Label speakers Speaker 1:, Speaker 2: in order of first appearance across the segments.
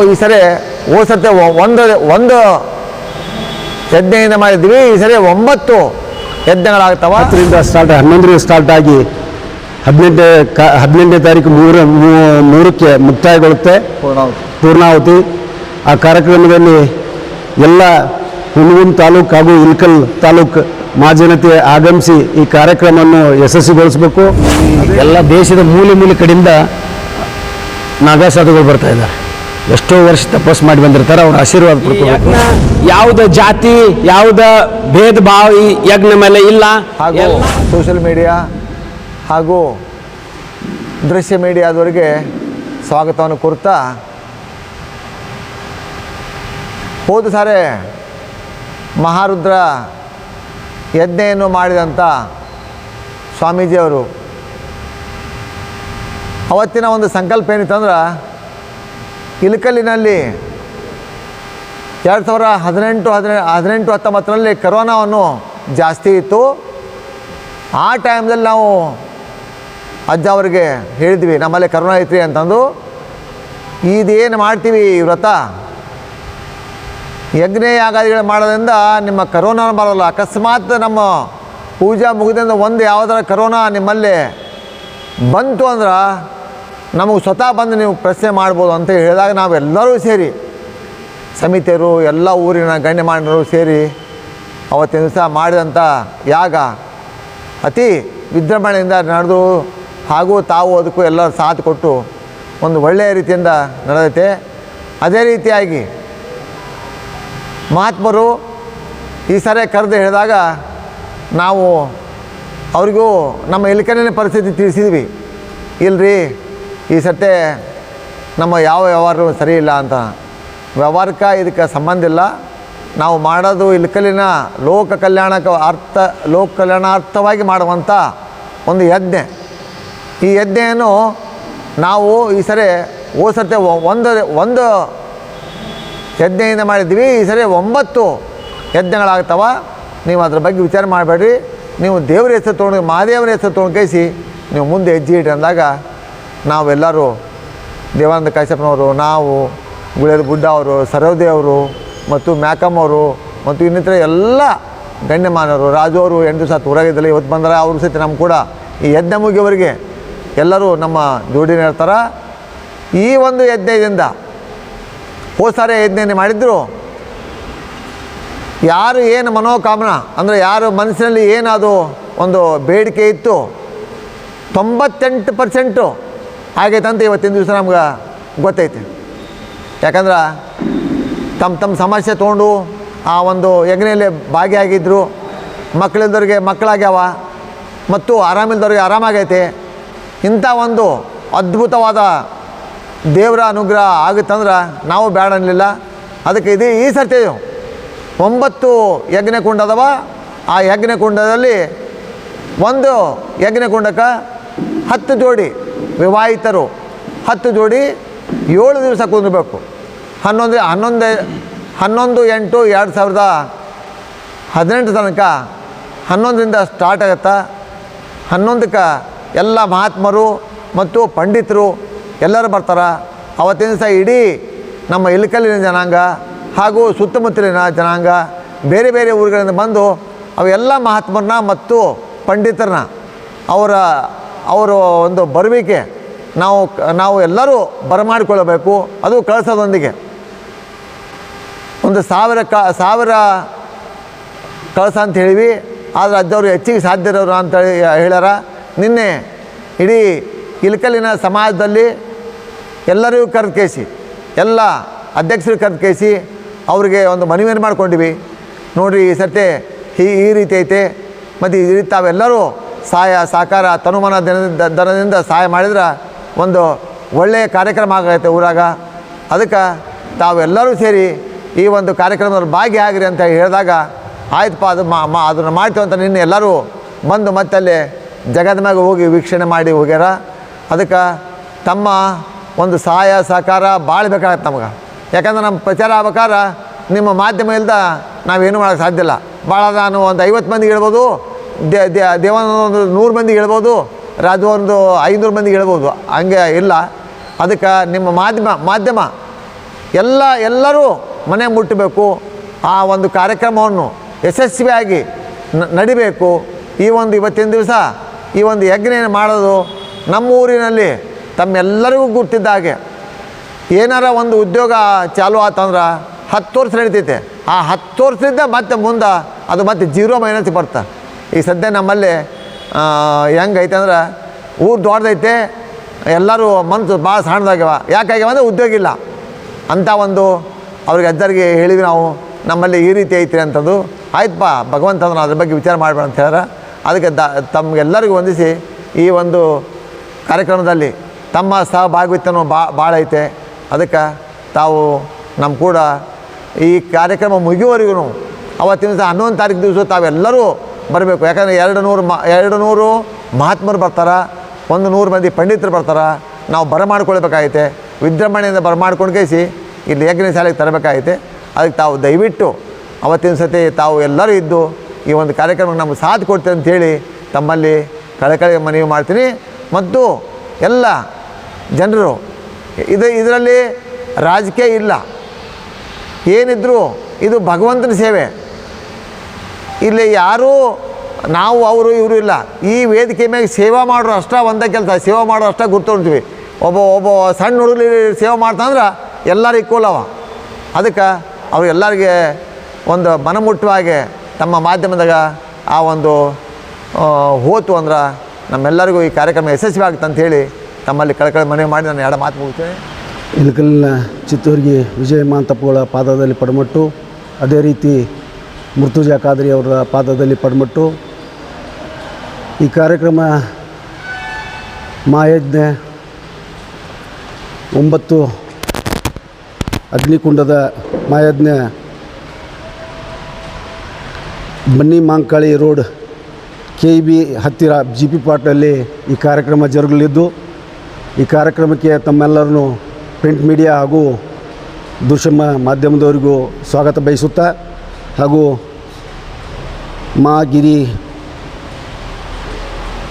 Speaker 1: ಈ ಸರಿ ಓ ಸರ್ತಿ ಒಂದು ಒಂದು ಯಜ್ಞೆಯಿಂದ ಮಾಡಿದ್ವಿ. ಈ ಸರಿ ಒಂಬತ್ತು ಯಜ್ಞಗಳಾಗ್ತಾವ.
Speaker 2: ಹತ್ತರಿಂದ ಸ್ಟಾರ್ಟ್ ಹನ್ನೊಂದರಿಂದ ಸ್ಟಾರ್ಟ್ ಆಗಿ ಹದಿನೆಂಟನೇ ಕ ಹದಿನೆಂಟನೇ ತಾರೀಕು ಮೂರ ಮೂರಕ್ಕೆ ಮುಕ್ತಾಯಗೊಳ್ಳುತ್ತೆ. ಪೂರ್ಣಾವತಿ ಆ ಕಾರ್ಯಕ್ರಮದಲ್ಲಿ ಎಲ್ಲ ಹುಣಗುನ್ ತಾಲೂಕು ಹಾಗೂ ಇಲ್ಕಲ್ ತಾಲೂಕು ಮಾಜನತೆ ಆಗಮಿಸಿ ಈ ಕಾರ್ಯಕ್ರಮವನ್ನು ಯಶಸ್ವಿಗೊಳಿಸಬೇಕು. ಎಲ್ಲ ದೇಶದ ಮೂಲೆ ಮೂಲೆ ಕಡೆಯಿಂದ ನಾಗಾಸಾಧುಗಳು ಬರ್ತಾ ಇದ್ದಾರೆ. ಎಷ್ಟೋ ವರ್ಷ ತಪಸ್ ಮಾಡಿ ಬಂದಿರ್ತಾರೆ ಅವ್ರ ಆಶೀರ್ವಾದ ಪಡ್ಕೋಬೇಕು.
Speaker 3: ಯಾವುದ ಜಾತಿ ಯಾವುದ ಭೇದ ಭಾವ ಈ ಯಜ್ಞ ಮೇಲೆ ಇಲ್ಲ?
Speaker 1: ಹಾಗೂ
Speaker 3: ಎಲ್ಲ-
Speaker 1: ಸೋಷಿಯಲ್ ಮೀಡಿಯಾ ಹಾಗೂ ದೃಶ್ಯ ಮೀಡಿಯಾದವರಿಗೆ ಸ್ವಾಗತವನ್ನು ಕೋರ್ತಾ ಹೋದ ಸಾರೆ ಮಹಾರುದ್ರ ಯಜ್ಞೆಯನ್ನು ಮಾಡಿದಂಥ ಸ್ವಾಮೀಜಿಯವರು ಅವತ್ತಿನ ಒಂದು ಸಂಕಲ್ಪ ಏನಿತ್ತಂದ್ರೆ ಇಲಕಲ್ಲಿನಲ್ಲಿ ಎರಡು ಸಾವಿರ ಹದಿನೆಂಟು, ಹದಿನೆ, ಹದಿನೆಂಟು, ಹತ್ತೊಂಬತ್ತರಲ್ಲಿ ಕರೋನಾವನ್ನು ಜಾಸ್ತಿ ಇತ್ತು. ಆ ಟೈಮ್ದಲ್ಲಿ ನಾವು ಅಜ್ಜ ಅವರಿಗೆ ಹೇಳಿದ್ವಿ, ನಮ್ಮಲ್ಲಿ ಕರೋನಾ ಐತ್ರಿ ಅಂತಂದು. ಇದೇನು ಮಾಡ್ತೀವಿ ವ್ರತ? ಯಜ್ಞ ಯಾಗಾದಿಗಳು ಮಾಡೋದ್ರಿಂದ ನಿಮ್ಮ ಕರೋನಾ ಬರೋಲ್ಲ. ಅಕಸ್ಮಾತ್ ನಮ್ಮ ಪೂಜಾ ಮುಗಿದಿಂದ ಒಂದು ಯಾವುದರ ಕರೋನಾ ನಿಮ್ಮಲ್ಲಿ ಬಂತು ಅಂದ್ರೆ ನಮಗೆ ಸ್ವತಃ ಬಂದು ನೀವು ಪ್ರಶ್ನೆ ಮಾಡ್ಬೋದು ಅಂತ ಹೇಳಿದಾಗ ನಾವೆಲ್ಲರೂ ಸೇರಿ, ಸಮಿತಿಯರು, ಎಲ್ಲ ಊರಿನ ಗಣ್ಯಮಾನ್ಯರು ಸೇರಿ ಅವತ್ತಿನ ದಿವಸ ಮಾಡಿದಂಥ ಯಾಗ ಅತಿ ವಿಜೃಂಭಣೆಯಿಂದ ನಡೆದು ಹಾಗೂ ತಾವು ಅದಕ್ಕೂ ಎಲ್ಲ ಸಾಥ್ ಕೊಟ್ಟು ಒಂದು ಒಳ್ಳೆಯ ರೀತಿಯಿಂದ ನಡೆದೈತೆ. ಅದೇ ರೀತಿಯಾಗಿ ಮಹಾತ್ಮರು ಈ ಸಾರಿ ಕರೆದು ಹೇಳಿದಾಗ ನಾವು ಅವರಿಗೂ ನಮ್ಮ ಇಲ್ಕನಿನ ಪರಿಸ್ಥಿತಿ ತಿಳಿಸಿದ್ವಿ. ಇಲ್ರಿ ಈ ಸತೆ ನಮ್ಮ ಯಾವ ವ್ಯವಹಾರ ಸರಿ ಇಲ್ಲ ಅಂತ. ವ್ಯವಹಾರಕ್ಕೆ ಇದಕ್ಕೆ ಸಂಬಂಧ ಇಲ್ಲ. ನಾವು ಮಾಡೋದು ಇಲ್ಕಲಿನ ಲೋಕ ಕಲ್ಯಾಣಕ್ಕೆ ಅರ್ಥ, ಲೋಕ ಕಲ್ಯಾಣಾರ್ಥವಾಗಿ ಮಾಡುವಂಥ ಒಂದು ಯಜ್ಞ. ಈ ಯಜ್ಞೆಯನ್ನು ನಾವು ಈ ಸರಿ ಓ ಸರ್ತಿ ಒಂದು ಒಂದು ಯಜ್ಞೆಯಿಂದ ಮಾಡಿದ್ವಿ ಈ ಸರಿ ಒಂಬತ್ತು ಯಜ್ಞಗಳಾಗ್ತವ. ನೀವು ಅದ್ರ ಬಗ್ಗೆ ವಿಚಾರ ಮಾಡಬೇಡ್ರಿ. ನೀವು ದೇವ್ರ ಹೆಸರು ತೊಗೊಂಡು, ಮಹಾದೇವನ ಹೆಸರು ತೊಗೊಂಡು ಕೈಸಿ ನೀವು ಮುಂದೆ ಹೆಜ್ಜೆ ಇಟ್ರಿ ಅಂದಾಗ ನಾವೆಲ್ಲರೂ ದೇವಾನಂದ ಕಾಶ್ಯಪ್ಪನವರು ನಾವು ಗುಳೇದ ಗುಡ್ಡ ಅವರು, ಸರೋದೆ ಅವರು, ಮತ್ತು ಮ್ಯಾಕಮ್ ಅವರು, ಮತ್ತು ಇನ್ನಿತರ ಎಲ್ಲ ಗಣ್ಯಮಾನವರು ರಾಜು ಅವರು ಎಂಟು ದಿವಸ ಊರಾಗಿದ್ದಲ್ಲಿ, ಇವತ್ತು ಬಂದರೆ ಅವರು ಸಹಿತ ನಮ್ಮ ಕೂಡ ಈ ಯಜ್ಞ ಮುಗಿಯವರಿಗೆ ಎಲ್ಲರೂ ನಮ್ಮ ಜೋಡಿನ ಇರ್ತಾರೆ. ಈ ಒಂದು ಯಜ್ಞದಿಂದ ಹೋದ ಸಾರಿ ಯಜ್ಞ ಮಾಡಿದ್ರು. ಯಾರು ಏನು ಮನೋಕಾಮನ, ಅಂದರೆ ಯಾರು ಮನಸ್ಸಿನಲ್ಲಿ ಏನಾದರೂ ಒಂದು ಬೇಡಿಕೆ ಇತ್ತು, ತೊಂಬತ್ತೆಂಟು ಪರ್ಸೆಂಟು ಆಗೈತೆ ಅಂತ ಇವತ್ತಿನ ದಿವಸ ನಮ್ಗೆ ಗೊತ್ತೈತೆ. ಯಾಕಂದ್ರೆ ತಮ್ಮ ತಮ್ಮ ಸಮಸ್ಯೆ ತೊಗೊಂಡು ಆ ಒಂದು ಯಜ್ಞೆಯಲ್ಲಿ ಭಾಗಿಯಾಗಿದ್ದರು ಮಕ್ಕಳಿಲ್ದವ್ರಿಗೆ ಮಕ್ಕಳಾಗ್ಯಾವ. ಮತ್ತು ಆರಾಮಿಲ್ದವ್ರಿಗೆ ಆರಾಮಾಗೈತೆ. ಇಂಥ ಒಂದು ಅದ್ಭುತವಾದ ದೇವರ ಅನುಗ್ರಹ ಆಗುತ್ತಂದ್ರೆ ನಾವು ಬೇಡ ಅನ್ನಲಿಲ್ಲ. ಅದಕ್ಕೆ ಇದು ಈ ಸರ್ತಿ ಒಂಬತ್ತು ಯಜ್ಞಕುಂಡದವ. ಆ ಯಜ್ಞಕುಂಡದಲ್ಲಿ ಒಂದು ಯಜ್ಞಕುಂಡಕ್ಕೆ ಹತ್ತು ಜೋಡಿ ವಿವಾಹಿತರು, ಹತ್ತು ಜೋಡಿ ಏಳು ದಿವಸ ಕುಂದಬೇಕು ಹನ್ನೊಂದು ಹನ್ನೊಂದು ಹನ್ನೊಂದು ಎಂಟು ಎರಡು ಸಾವಿರದ ಹದಿನೆಂಟು ತನಕ ಹನ್ನೊಂದರಿಂದ ಸ್ಟಾರ್ಟ್ ಆಗುತ್ತಾ? ಹನ್ನೊಂದಕ್ಕೆ ಎಲ್ಲ ಮಹಾತ್ಮರು ಮತ್ತು ಪಂಡಿತರು ಎಲ್ಲರೂ ಬರ್ತಾರೆ? ಅವತ್ತಿನ ದಿವಸ ಇಡೀ ನಮ್ಮ ಇಲಕಲ್ಲಿನ ಜನಾಂಗ ಹಾಗೂ ಸುತ್ತಮುತ್ತಲಿನ ಜನಾಂಗ, ಬೇರೆ ಬೇರೆ ಊರುಗಳಿಂದ ಬಂದು ಅವೆಲ್ಲ ಮಹಾತ್ಮರನ್ನ ಮತ್ತು ಪಂಡಿತರನ್ನ ಅವರ ಅವರ ಒಂದು ಬರುವಿಕೆ. ನಾವು ನಾವು ಎಲ್ಲರೂ ಬರಮಾಡಿಕೊಳ್ಳಬೇಕು. ಅದು ಕಳಸದೊಂದಿಗೆ. ಒಂದು ಸಾವಿರ ಕ, ಸಾವಿರ ಕಳಸ ಅಂತ ಹೇಳಿವಿ. ಆದರೆ ಅಜ್ಜವರು ಹೆಚ್ಚಿಗೆ ಸಾಧ್ಯ ಇರೋರು ಅಂತ ಹೇಳಿ, ಹೇಳ್ಯಾರ. ನಿನ್ನೆ ಇಡೀ ಇಲ್ಕಲಿನ ಸಮಾಜದಲ್ಲಿ ಎಲ್ಲರಿಗೂ ಕರೆದು ಕೇಸಿ, ಎಲ್ಲ ಅಧ್ಯಕ್ಷರು ಕರೆದು ಕೇಸಿ, ಅವರಿಗೆ ಒಂದು ಮನವಿಯನ್ನು ಮಾಡ್ಕೊಂಡಿವಿ. ನೋಡಿರಿ ಈ ಸರ್ತಿ ಈ ಈ ರೀತಿ ಐತೆ. ಮತ್ತು ಈ ರೀತಿ ತಾವೆಲ್ಲರೂ ಸಹಾಯ ಸಹಕಾರ ತನುಮನ ದಿನದಿಂದ ದನದಿಂದ ಸಹಾಯ ಮಾಡಿದ್ರೆ ಒಂದು ಒಳ್ಳೆಯ ಕಾರ್ಯಕ್ರಮ ಆಗೈತೆ ಊರಾಗ. ಅದಕ್ಕೆ ತಾವೆಲ್ಲರೂ ಸೇರಿ ಈ ಒಂದು ಕಾರ್ಯಕ್ರಮದಲ್ಲಿ ಭಾಗಿಯಾಗಿರಿ ಅಂತ ಹೇಳಿದಾಗ, ಆಯ್ತಪ್ಪ ಅದು ಮಾ ಅದನ್ನು ಮಾಡ್ತೀವಿ ಅಂತ ನಿನ್ನೆ ಎಲ್ಲರೂ ಬಂದು ಮತ್ತೆ ಅಲ್ಲಿ ಜಗದ ಮ್ಯಾಗ ಹೋಗಿ ವೀಕ್ಷಣೆ ಮಾಡಿ ಹೋಗ್ಯಾರ. ಅದಕ್ಕೆ ತಮ್ಮ ಒಂದು ಸಹಾಯ ಸಹಕಾರ ಭಾಳ ಬೇಕಾಗತ್ತೆ ನಮ್ಗೆ. ಯಾಕಂದ್ರೆ ನಮ್ಮ ಪ್ರಚಾರ ಆಗ್ಬೇಕಾದ್ರೆ ನಿಮ್ಮ ಮಾಧ್ಯಮ ಇಲ್ದ ನಾವೇನು ಮಾಡೋಕ್ಕೆ ಸಾಧ್ಯ ಇಲ್ಲ. ಭಾಳ ನಾನು ಒಂದು ಐವತ್ತು ಮಂದಿಗೆ ಹೇಳ್ಬೋದು ದೇ, ದೇ- ಒಂದು ನೂರು ಮಂದಿಗೆ ಹೇಳ್ಬೋದು, ರಾಜು ಒಂದು ಐನೂರು ಮಂದಿಗೆ ಹೇಳ್ಬೋದು. ಹಂಗೆ ಇಲ್ಲ. ಅದಕ್ಕೆ ನಿಮ್ಮ ಮಾಧ್ಯಮ ಮಾಧ್ಯಮ, ಎಲ್ಲ, ಎಲ್ಲರೂ ಮನೆ ಮುಟ್ಟಬೇಕು. ಆ ಒಂದು ಕಾರ್ಯಕ್ರಮವನ್ನು ಯಶಸ್ವಿಯಾಗಿ ನಡಿಬೇಕು. ಈ ಒಂದು ಇವತ್ತಿನ ದಿವಸ ಈ ಒಂದು ಯಜ್ಞ ಮಾಡೋದು ನಮ್ಮ ಊರಿನಲ್ಲಿ ತಮ್ಮೆಲ್ಲರಿಗೂ ಗೊತ್ತಿದ್ದ ಹಾಗೆ. ಏನಾರ ಒಂದು ಉದ್ಯೋಗ ಚಾಲು ಆತಂದ್ರೆ ಹತ್ತು ವರ್ಷ ನಡೀತೈತೆ. ಆ ಹತ್ತು ವರ್ಷದಿಂದ ಮತ್ತೆ ಮುಂದೆ ಅದು ಮತ್ತೆ ಜೀರೋ ಮೈನಸ್ ಬರ್ತಾ. ಈ ಸದ್ಯ ನಮ್ಮಲ್ಲಿ ಹೆಂಗೈತೆ ಅಂದ್ರೆ ಊರು ದೊಡ್ಡದೈತೆ, ಎಲ್ಲರೂ ಮನಸ್ಸು ಭಾಳ ಸಣ್ಣದಾಗ್ಯವ. ಯಾಕಾಗ್ಯವ ಅಂದರೆ ಉದ್ಯೋಗ ಇಲ್ಲ. ಅಂಥ ಒಂದು ಅವ್ರಿಗೆ ಅಜ್ಜರಿಗೆ ಹೇಳಿವಿ ನಾವು ನಮ್ಮಲ್ಲಿ ಈ ರೀತಿ ಐತಿ ಅಂತಂದು ಆಯ್ತಪ್ಪ, ಭಗವಂತ ಅದನ್ನು ಅದ್ರ ಬಗ್ಗೆ ವಿಚಾರ ಮಾಡಬೇಡ ಅಂತ ಹೇಳಿದ್ರೆ ಅದಕ್ಕೆ ದ, ತಮಗೆಲ್ಲರಿಗೂ ಹೊಂದಿಸಿ ಈ ಒಂದು ಕಾರ್ಯಕ್ರಮದಲ್ಲಿ ತಮ್ಮ ಸಹಭಾಗಿತ್ವನು ಬಾ, ಭಾಳ ಐತೆ. ಅದಕ್ಕೆ ತಾವು ನಮ್ಮ ಕೂಡ ಈ ಕಾರ್ಯಕ್ರಮ ಮುಗಿಯುವವರೆಗೂ ಅವತ್ತಿನ ದಿವಸ ಹನ್ನೊಂದು ತಾರೀಕು ದಿವಸ ತಾವೆಲ್ಲರೂ ಬರಬೇಕು. ಯಾಕಂದರೆ ಎರಡು ನೂರು ಮಾ ಎರಡು ನೂರು ಮಹಾತ್ಮರು ಬರ್ತಾರೆ, ಒಂದು ನೂರು ಮಂದಿ ಪಂಡಿತರು ಬರ್ತಾರೆ, ನಾವು ಬರಮಾಡ್ಕೊಳ್ಬೇಕಾಗೈತೆ ವಿಜೃಂಭಣೆಯಿಂದ ಬರಮಾಡ್ಕೊಂಡು ಕೇಸಿ ಇಲ್ಲಿ ಯಜ್ಞ ಶಾಲೆಗೆ ತರಬೇಕಾಗೈತೆ. ಅದಕ್ಕೆ ತಾವು ದಯವಿಟ್ಟು ಅವತ್ತಿನ ಸತಿ ತಾವು ಎಲ್ಲರೂ ಇದ್ದು ಈ ಒಂದು ಕಾರ್ಯಕ್ರಮಕ್ಕೆ ನಮಗೆ ಸಾಥ್ ಕೊಡ್ತೀವಿ ಅಂಥೇಳಿ ತಮ್ಮಲ್ಲಿ ಕಳಕಳಿ ಮನವಿ ಮಾಡ್ತೀನಿ. ಮತ್ತು ಎಲ್ಲ ಜನರು, ಇದು ಇದರಲ್ಲಿ ರಾಜಕೀಯ ಇಲ್ಲ. ಏನಿದ್ದರೂ ಇದು ಭಗವಂತನ ಸೇವೆ. ಇಲ್ಲಿ ಯಾರೂ, ನಾವು, ಅವರು, ಇವರು ಇಲ್ಲ. ಈ ವೇದಿಕೆ ಮೇಲೆ ಸೇವಾ ಮಾಡೋರು ಅಷ್ಟೇ ಒಂದೇ ಕೆಲಸ, ಸೇವಾ ಮಾಡೋರು ಅಷ್ಟೇ ಗುರ್ತೊಳ್ತೀವಿ ಒಬ್ಬ ಒಬ್ಬ ಸಣ್ಣ ಹುಡುಗಲಿ ಸೇವೆ ಮಾಡ್ತಂದ್ರೆ ಎಲ್ಲರೂ ಈಕ್ವಲ್ ಅವ. ಅದಕ್ಕೆ ಅವ್ರಿಗೆಲ್ಲರಿಗೆ ಒಂದು ಮನಮುಟ್ಟುವಾಗೆ ತಮ್ಮ ಮಾಧ್ಯಮದಾಗ ಆ ಒಂದು ಹೋತು ಅಂದ್ರೆ ನಮ್ಮೆಲ್ಲರಿಗೂ ಈ ಕಾರ್ಯಕ್ರಮ ಯಶಸ್ವಿ ಆಗುತ್ತೆ ಅಂತೇಳಿ ತಮ್ಮಲ್ಲಿ ಕಳಕಳಿ ಮನವಿ ಮಾಡಿ ನಾನು ಎರಡು ಮಾತು ಮುಗಿಸ್ತೇನೆ.
Speaker 2: ಇಳಕಲ್ಲಿನ ಚಿತ್ತೂರಿಗೆ ವಿಜಯ ಮಾಂತಪ್ಪಗಳ ಪಾದದಲ್ಲಿ ಪಡಮಟ್ಟು, ಅದೇ ರೀತಿ ಮೃತ್ಯುಜಾ ಖಾದ್ರಿ ಅವರ ಪಾದದಲ್ಲಿ ಪಡ್ಬಿಟ್ಟು ಈ ಕಾರ್ಯಕ್ರಮ ಮಾಯಜ್ಞ ಒಂಬತ್ತು ಅಗ್ನಿಕುಂಡದ ಮಾಯಜ್ಞ ಬನ್ನಿ ಮಾಂಕಾಳಿ ರೋಡ್ ಕೆ ಬಿ ಹತ್ತಿರ ಜಿ ಪಿ ಪಾಟಲ್ಲಿ ಈ ಕಾರ್ಯಕ್ರಮ ಜರುಗಲಿದ್ದು, ಈ ಕಾರ್ಯಕ್ರಮಕ್ಕೆ ತಮ್ಮೆಲ್ಲರನ್ನು ಪ್ರಿಂಟ್ ಮೀಡಿಯಾ ಹಾಗೂ ದೃಶ್ಯ ಮಾಧ್ಯಮದವರಿಗೂ ಸ್ವಾಗತ ಬಯಸುತ್ತಾ ಹಾಗೂ ಮಾಗಿರಿ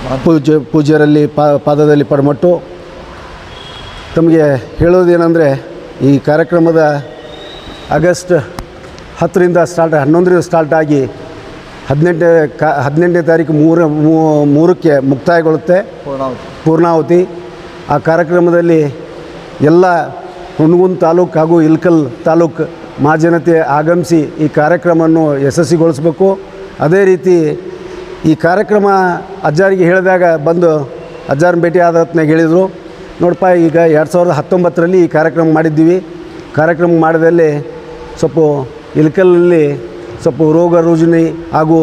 Speaker 2: ಪೂಜೆ ಪೂಜ್ಯ ಪೂಜ್ಯರಲ್ಲಿ ಪಾ ಪಾದದಲ್ಲಿ ಪಡಮಟ್ಟು. ತಮಗೆ ಹೇಳೋದೇನೆಂದರೆ ಈ ಕಾರ್ಯಕ್ರಮದ ಆಗಸ್ಟ್ ಹತ್ತರಿಂದ ಸ್ಟಾರ್ಟ್ ಹನ್ನೊಂದರಿಂದ ಸ್ಟಾರ್ಟ್ ಆಗಿ ಹದಿನೆಂಟನೇ ಕ ಹದಿನೆಂಟನೇ ತಾರೀಕು ಮೂರು ಮೂ- ಮೂರಕ್ಕೆ ಮುಕ್ತಾಯಗೊಳ್ಳುತ್ತೆ. ಪೂರ್ಣಾವತಿ ಆ ಕಾರ್ಯಕ್ರಮದಲ್ಲಿ ಎಲ್ಲ ಹುಣಗುನ್ ತಾಲೂಕು ಹಾಗೂ ಇಲ್ಕಲ್ ತಾಲೂಕು ಮಹಾಜನತೆ ಆಗಮಿಸಿ ಈ ಕಾರ್ಯಕ್ರಮವನ್ನು ಯಶಸ್ವಿಗೊಳಿಸಬೇಕು. ಅದೇ ರೀತಿ ಈ ಕಾರ್ಯಕ್ರಮ ಅಜ್ಜಾರಿಗೆ ಹೇಳಿದಾಗ ಬಂದು ಅಜ್ಜಾರನ್ನ ಭೇಟಿ ಆದ ಹೊತ್ನಾಗ ಹೇಳಿದರು, ನೋಡಪ್ಪ ಈಗ ಎರಡು ಸಾವಿರದ ಹತ್ತೊಂಬತ್ತರಲ್ಲಿ ಈ ಕಾರ್ಯಕ್ರಮ ಮಾಡಿದ್ದೀವಿ. ಕಾರ್ಯಕ್ರಮ ಮಾಡಿದಲ್ಲಿ ಸ್ವಲ್ಪ ಇಲ್ಕಲ್ನಲ್ಲಿ ಸ್ವಲ್ಪ ರೋಗ ರುಜಿನಿ ಹಾಗೂ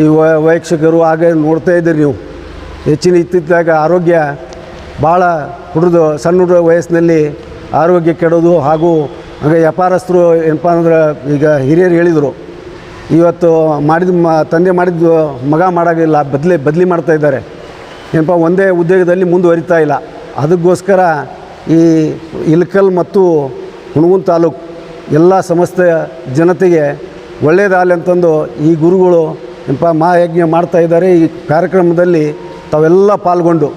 Speaker 2: ಈ ವೈಕ್ಷಕರು ವೀಕ್ಷಕರು ಹಾಗೆ ನೋಡ್ತಾ ಇದ್ದೀರಿ ನೀವು. ಹೆಚ್ಚಿನ ಇತ್ತಿದ್ದಾಗ ಆರೋಗ್ಯ ಭಾಳ ಹುಡುದು ಸಣ್ಣ ಹುಡುಗ ವಯಸ್ಸಿನಲ್ಲಿ ಆರೋಗ್ಯ ಕೆಡೋದು ಹಾಗೂ ಹಾಗೆ ವ್ಯಾಪಾರಸ್ಥರು ಏನಪ್ಪ ಅಂದ್ರೆ ಈಗ ಹಿರಿಯರು ಹೇಳಿದರು, ಇವತ್ತು ಮಾಡಿದ ಮ, ತಂದೆ ಮಾಡಿದ್ದು ಮಗ ಮಾಡೋಂಗಿಲ್ಲ, ಬದಲಿ ಬದಲಿ ಮಾಡ್ತಾ ಇದ್ದಾರೆ. ಏನಪ್ಪ, ಒಂದೇ ಉದ್ಯೋಗದಲ್ಲಿ ಮುಂದುವರಿತಾ ಇಲ್ಲ. ಅದಕ್ಕೋಸ್ಕರ ಈ ಇಲ್ಕಲ್ ಮತ್ತು ಹುಣಗುನ್ ತಾಲೂಕು ಎಲ್ಲ ಸಮಸ್ತ ಜನತೆಗೆ ಒಳ್ಳೆಯದಾಗಲಿ ಅಂತಂದು ಈ ಗುರುಗಳು ಏನಪ್ಪ ಮಹಾಯಜ್ಞ ಮಾಡ್ತಾ ಇದ್ದಾರೆ. ಈ ಕಾರ್ಯಕ್ರಮದಲ್ಲಿ ತಾವೆಲ್ಲ ಪಾಲ್ಗೊಂಡು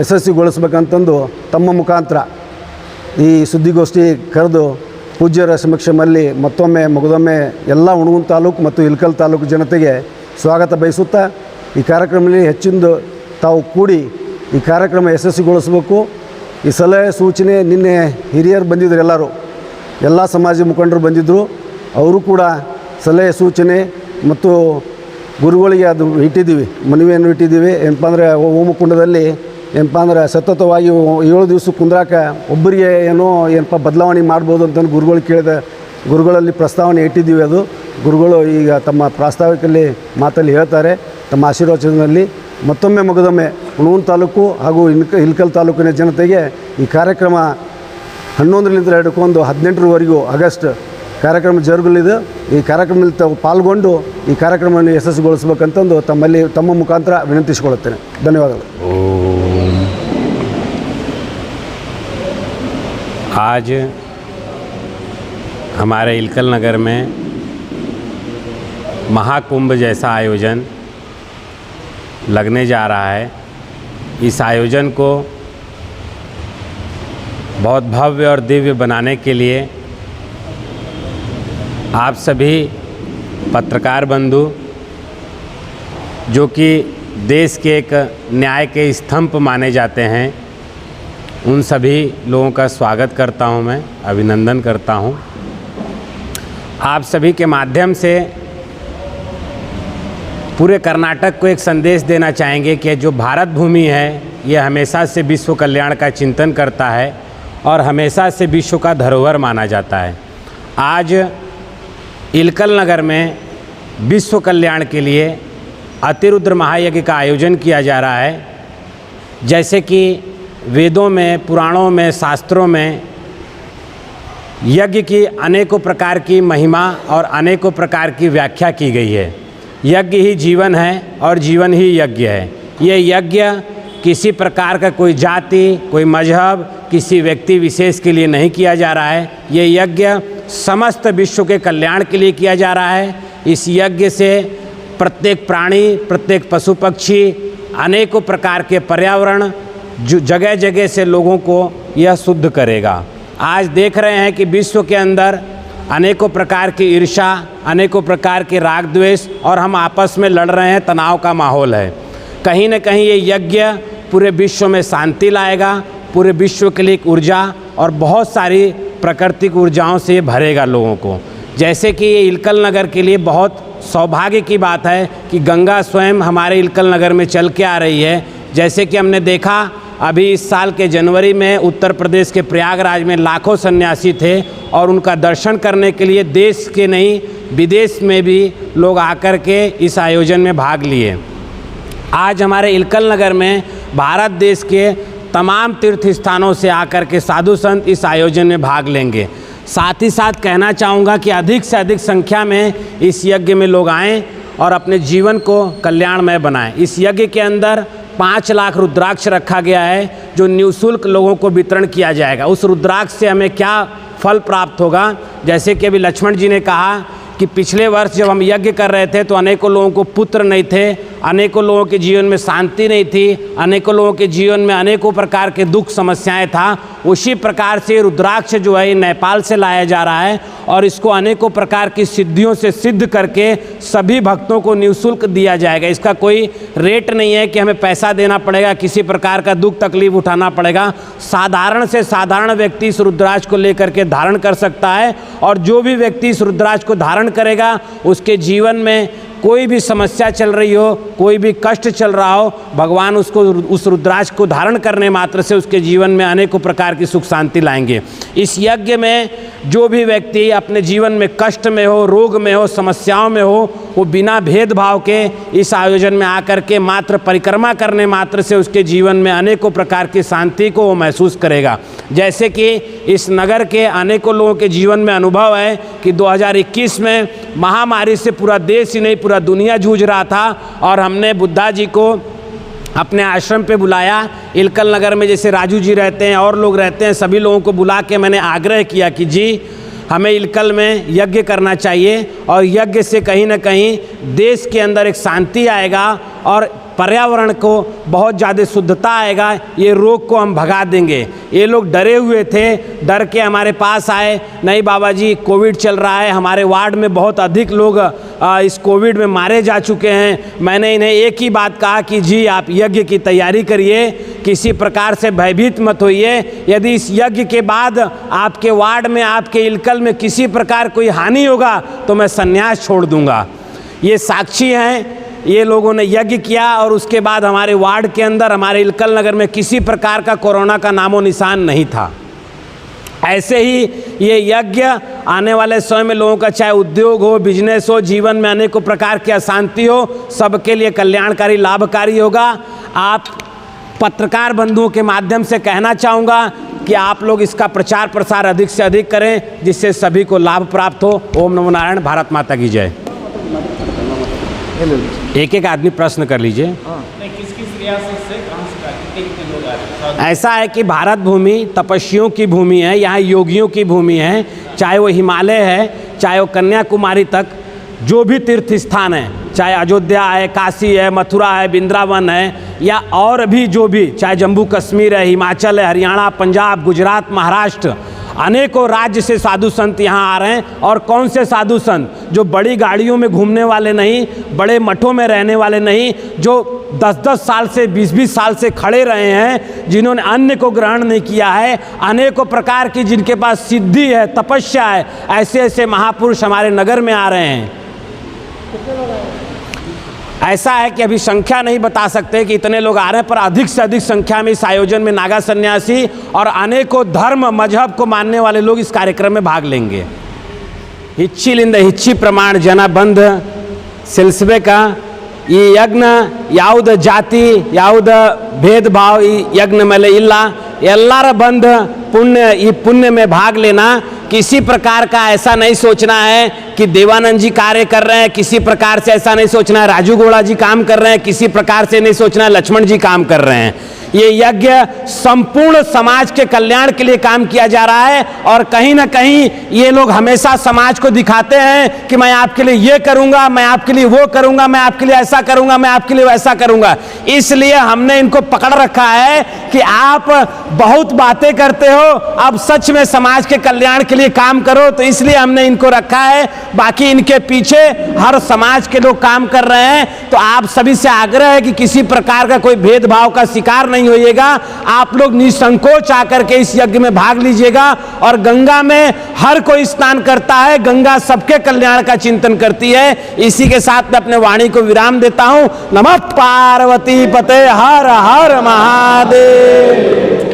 Speaker 2: ಯಶಸ್ವಿಗೊಳಿಸ್ಬೇಕಂತಂದು ತಮ್ಮ ಮುಖಾಂತರ ಈ ಸುದ್ದಿಗೋಷ್ಠಿ ಕರೆದು ಪೂಜ್ಯರ ಸಮಕ್ಷಮಲ್ಲಿ ಮತ್ತೊಮ್ಮೆ ಮಗದೊಮ್ಮೆ ಎಲ್ಲ ಉಣಗುನ್ ತಾಲೂಕು ಮತ್ತು ಇಲ್ಕಲ್ ತಾಲೂಕು ಜನತೆಗೆ ಸ್ವಾಗತ ಬಯಸುತ್ತಾ ಈ ಕಾರ್ಯಕ್ರಮದಲ್ಲಿ ಹೆಚ್ಚಿಂದು ತಾವು ಕೂಡಿ ಈ ಕಾರ್ಯಕ್ರಮ ಯಶಸ್ವಿಗೊಳಿಸಬೇಕು. ಈ ಸಲಹೆ, ಸೂಚನೆ ನಿನ್ನೆ ಹಿರಿಯರು ಬಂದಿದ್ದರು ಎಲ್ಲರೂ. ಎಲ್ಲ ಸಮಾಜ ಮುಖಂಡರು ಬಂದಿದ್ದರು ಅವರು ಕೂಡ ಸಲಹೆ, ಸೂಚನೆ ಮತ್ತು ಗುರುಗಳಿಗೆ ಅದು ಇಟ್ಟಿದ್ದೀವಿ, ಮನವಿಯನ್ನು ಇಟ್ಟಿದ್ದೀವಿ. ಏನಪ್ಪ ಅಂದರೆ ಹೋಮಕುಂಡದಲ್ಲಿ ಏನಪ್ಪ ಅಂದ್ರೆ ಸತತವಾಗಿ ಏಳು ದಿವಸ ಕುಂದ್ರಾಕ ಒಬ್ಬರಿಗೆ ಏನೋ ಏನಪ್ಪ ಬದಲಾವಣೆ ಮಾಡ್ಬೋದು ಅಂತಂದು ಗುರುಗಳು ಕೇಳಿದ ಗುರುಗಳಲ್ಲಿ ಪ್ರಸ್ತಾವನೆ ಇಟ್ಟಿದ್ದೀವಿ ಅದು. ಗುರುಗಳು ಈಗ ತಮ್ಮ ಪ್ರಾಸ್ತಾವಿಕಲ್ಲಿ ಮಾತಲ್ಲಿ ಹೇಳ್ತಾರೆ, ತಮ್ಮ ಆಶೀರ್ವಚನದಲ್ಲಿ. ಮತ್ತೊಮ್ಮೆ ಮಗದೊಮ್ಮೆ ಹುಣೂನ್ ತಾಲೂಕು ಹಾಗೂ ಇನ್ಕ ಇಲ್ಕಲ್ ತಾಲೂಕಿನ ಜನತೆಗೆ ಈ ಕಾರ್ಯಕ್ರಮ ಹನ್ನೊಂದರಿಂದ ಹಿಡ್ಕೊಂಡು ಹದಿನೆಂಟರವರೆಗೂ ಆಗಸ್ಟ್ ಕಾರ್ಯಕ್ರಮ ಜರುಗಲಿದೆ ಈ ಕಾರ್ಯಕ್ರಮದಲ್ಲಿ ತಾವು ಪಾಲ್ಗೊಂಡು ಈ ಕಾರ್ಯಕ್ರಮವನ್ನು ಯಶಸ್ಸುಗೊಳಿಸಬೇಕಂತಂದು ತಮ್ಮಲ್ಲಿ, ತಮ್ಮ ಮುಖಾಂತರ ವಿನಂತಿಸಿಕೊಳ್ಳುತ್ತೇನೆ. ಧನ್ಯವಾದಗಳು.
Speaker 3: आज हमारे इलकल नगर में महाकुंभ जैसा आयोजन लगने जा रहा है। इस आयोजन को बहुत भव्य और दिव्य बनाने के लिए आप सभी पत्रकार बंधु, जो कि देश के एक न्याय के स्तंभ माने जाते हैं उन सभी लोगों का स्वागत करता हूँ मैं, अभिनंदन करता हूँ। आप सभी के माध्यम से पूरे कर्नाटक को एक संदेश देना चाहेंगे कि जो भारत भूमि है, ये हमेशा से विश्व कल्याण का चिंतन करता है और हमेशा से विश्व का धरोहर माना जाता है। आज इलकल नगर में विश्व कल्याण के लिए अतिरुद्र महायज्ञ का आयोजन किया जा रहा है, जैसे कि वेदों में, पुराणों में, शास्त्रों में यज्ञ की अनेकों प्रकार की महिमा और अनेकों प्रकार की व्याख्या की गई है। यज्ञ ही जीवन है और जीवन ही यज्ञ है। ये यज्ञ किसी प्रकार का कोई जाति, कोई मज़हब, किसी व्यक्ति विशेष के लिए नहीं किया जा रहा है। ये यज्ञ समस्त विश्व के कल्याण के लिए किया जा रहा है। इस यज्ञ से प्रत्येक प्राणी, प्रत्येक पशु पक्षी, अनेकों प्रकार के पर्यावरण जो जगह जगह से लोगों को यह शुद्ध करेगा। आज देख रहे हैं कि विश्व के अंदर अनेकों प्रकार की ईर्षा अनेकों प्रकार के राग द्वेष और हम आपस में लड़ रहे हैं, तनाव का माहौल है। कहीं न कहीं ये यज्ञ पूरे विश्व में शांति लाएगा, पूरे विश्व के लिए एक ऊर्जा और बहुत सारी प्राकृतिक ऊर्जाओं से भरेगा लोगों को। जैसे कि ये इलकल नगर के लिए बहुत सौभाग्य की बात है कि गंगा स्वयं हमारे इलकल नगर में चल के आ रही है। जैसे कि हमने देखा अभी इस साल के जनवरी में उत्तर प्रदेश के प्रयागराज में लाखों सन्यासी थे और उनका दर्शन करने के लिए देश के नहीं, विदेश में भी लोग आकर के इस आयोजन में भाग लिए। आज हमारे इलकल नगर में भारत देश के तमाम तीर्थ स्थानों से आकर के साधु संत इस आयोजन में भाग लेंगे। साथ ही साथ कहना चाहूँगा कि अधिक से अधिक संख्या में इस यज्ञ में लोग आएँ और अपने जीवन को कल्याणमय बनाएँ। इस यज्ञ के अंदर पाँच लाख रुद्राक्ष रखा गया है, जो निःशुल्क लोगों को वितरण किया जाएगा। उस रुद्राक्ष से हमें क्या फल प्राप्त होगा? जैसे कि अभी लक्ष्मण जी ने कहा कि पिछले वर्ष जब हम यज्ञ कर रहे थे तो अनेकों लोगों को पुत्र नहीं थे अनेकों लोगों के जीवन में शांति नहीं थी, अनेकों लोगों के जीवन में अनेकों प्रकार के दुख समस्याएँ था। उसी प्रकार से रुद्राक्ष जो है नेपाल से लाया जा रहा है और इसको अनेकों प्रकार की सिद्धियों से सिद्ध करके सभी भक्तों को निःशुल्क दिया जाएगा। इसका कोई रेट नहीं है कि हमें पैसा देना पड़ेगा, किसी प्रकार का दुख तकलीफ़ उठाना पड़ेगा। साधारण से साधारण व्यक्ति इस रुद्राक्ष को लेकर के धारण कर सकता है और जो भी व्यक्ति इस रुद्राक्ष को धारण करेगा, उसके जीवन में कोई भी समस्या चल रही हो, कोई भी कष्ट चल रहा हो, भगवान उसको उस रुद्राक्ष को धारण करने मात्र से उसके जीवन में अनेकों प्रकार की सुख शांति लाएँगे। इस यज्ञ में जो भी व्यक्ति अपने जीवन में कष्ट में हो, रोग में हो, समस्याओं में हो, वो बिना भेदभाव के इस आयोजन में आकर के मात्र परिक्रमा करने मात्र से उसके जीवन में अनेकों प्रकार की शांति को वो महसूस करेगा। जैसे कि इस नगर के अनेकों लोगों के जीवन में अनुभव है कि 2021 में महामारी से पूरा देश ही नहीं, पूरा दुनिया जूझ रहा था और हमने बुद्धा जी को अपने आश्रम पे बुलाया। इलकल नगर में जैसे राजू जी रहते हैं, और लोग रहते हैं, सभी लोगों को बुला के मैंने आग्रह किया कि जी, हमें इलकल में यज्ञ करना चाहिए और यज्ञ से कहीं ना कहीं देश के अंदर एक शांति आएगा और पर्यावरण को बहुत ज़्यादा शुद्धता आएगा, ये रोग को हम भगा देंगे। ये लोग डरे हुए थे, डर के हमारे पास आए, नहीं बाबा जी, कोविड चल रहा है, हमारे वार्ड में बहुत अधिक लोग इस कोविड में मारे जा चुके हैं। मैंने इन्हें एक ही बात कहा कि जी, आप यज्ञ की तैयारी करिए, किसी प्रकार से भयभीत मत होइए। यदि इस यज्ञ के बाद आपके वार्ड में, आपके इलकल में किसी प्रकार कोई हानि होगा तो मैं संन्यास छोड़ दूँगा। ये साक्षी हैं, ये लोगों ने यज्ञ किया और उसके बाद हमारे वार्ड के अंदर, हमारे इलकल नगर में किसी प्रकार का कोरोना का नामो निशान नहीं था। ऐसे ही ये यज्ञ आने वाले समय में लोगों का चाहे उद्योग हो बिज़नेस हो, जीवन में अनेकों प्रकार की अशांति हो, सबके लिए कल्याणकारी, लाभकारी होगा। आप पत्रकार बंधुओं के माध्यम से कहना चाहूँगा कि आप लोग इसका प्रचार प्रसार अधिक से अधिक करें, जिससे सभी को लाभ प्राप्त हो। ओम नमो नारायण, भारत माता की जय। एक एक आदमी प्रश्न कर लीजिए।
Speaker 4: किस किस रियासत से कहाँ से कितने कितने लोग आ रहे हैं?
Speaker 3: ऐसा है कि भारत भूमि तपस्वियों की भूमि है यहाँ योगियों की भूमि है चाहे वो हिमालय है चाहे वो कन्याकुमारी तक जो भी तीर्थ स्थान है चाहे अयोध्या है काशी है मथुरा है वृंदावन है या और भी जो भी चाहे जम्मू कश्मीर है हिमाचल है हरियाणा पंजाब गुजरात महाराष्ट्र अनेकों राज्य से साधु संत यहाँ आ रहे हैं। और कौन से साधु संत? जो बड़ी गाड़ियों में घूमने वाले नहीं, बड़े मठों में रहने वाले नहीं, जो दस दस साल से बीस बीस साल से खड़े रहे हैं, जिन्होंने अन्य को ग्रहण नहीं किया है। अनेकों प्रकार की जिनके पास सिद्धि है, तपस्या है ऐसे ऐसे महापुरुष हमारे नगर में आ रहे हैं। ऐसा है कि अभी संख्या नहीं बता सकते कि इतने लोग आ रहे हैं पर अधिक से अधिक संख्या में इस आयोजन में नागा सन्यासी और अनेकों धर्म मजहब को मानने वाले लोग इस कार्यक्रम में भाग लेंगे ಹಿಚ್ಚಿಲಿಂದ ಹಿಚ್ಚಿ ಪ್ರಮಾಣ ಜನ ಬಂದು ಸಲ್ಲಿಸ್ಬೇಕ ಈ ಯಜ್ಞ ಯಾವ್ದು ಜಾತಿ ಯಾವ್ದು ಭೇದ ಭಾವ ಈ ಯಜ್ಞ ಮೇಲೆ ಇಲ್ಲ ಎಲ್ಲರ ಬಂದು पुण्य ये पुण्य में भाग लेना किसी प्रकार का ऐसा नहीं सोचना है कि देवानंद जी कार्य कर रहे हैं, किसी प्रकार से ऐसा नहीं सोचना है, राजू गोड़ा जी काम कर रहे हैं, किसी प्रकार से नहीं सोचना लक्ष्मण जी काम कर रहे हैं। ये यज्ञ संपूर्ण समाज के कल्याण के लिए काम किया जा रहा है और कहीं ना कहीं ये लोग हमेशा समाज को दिखाते हैं कि मैं आपके लिए ये करूँगा, मैं आपके लिए वो करूँगा, मैं आपके लिए ऐसा करूँगा, मैं आपके लिए वैसा करूँगा। इसलिए हमने इनको पकड़ रखा है कि आप बहुत बातें करते हो, अब सच में समाज के कल्याण के लिए काम करो तो इसलिए हमने इनको रखा है। बाकी इनके पीछे हर समाज के लोग काम कर रहे हैं तो आप सभी से आग्रह है कि किसी प्रकार का कोई भेदभाव का शिकार नहीं होइएगा। आप लोग निसंकोच आकर के इस यज्ञ में भाग लीजिएगा और गंगा में हर कोई स्नान करता है। गंगा सबके कल्याण का चिंतन करती है। इसी के साथ मैं अपने वाणी को विराम देता हूँ। नमः पार्वती पते हर हर महादेव।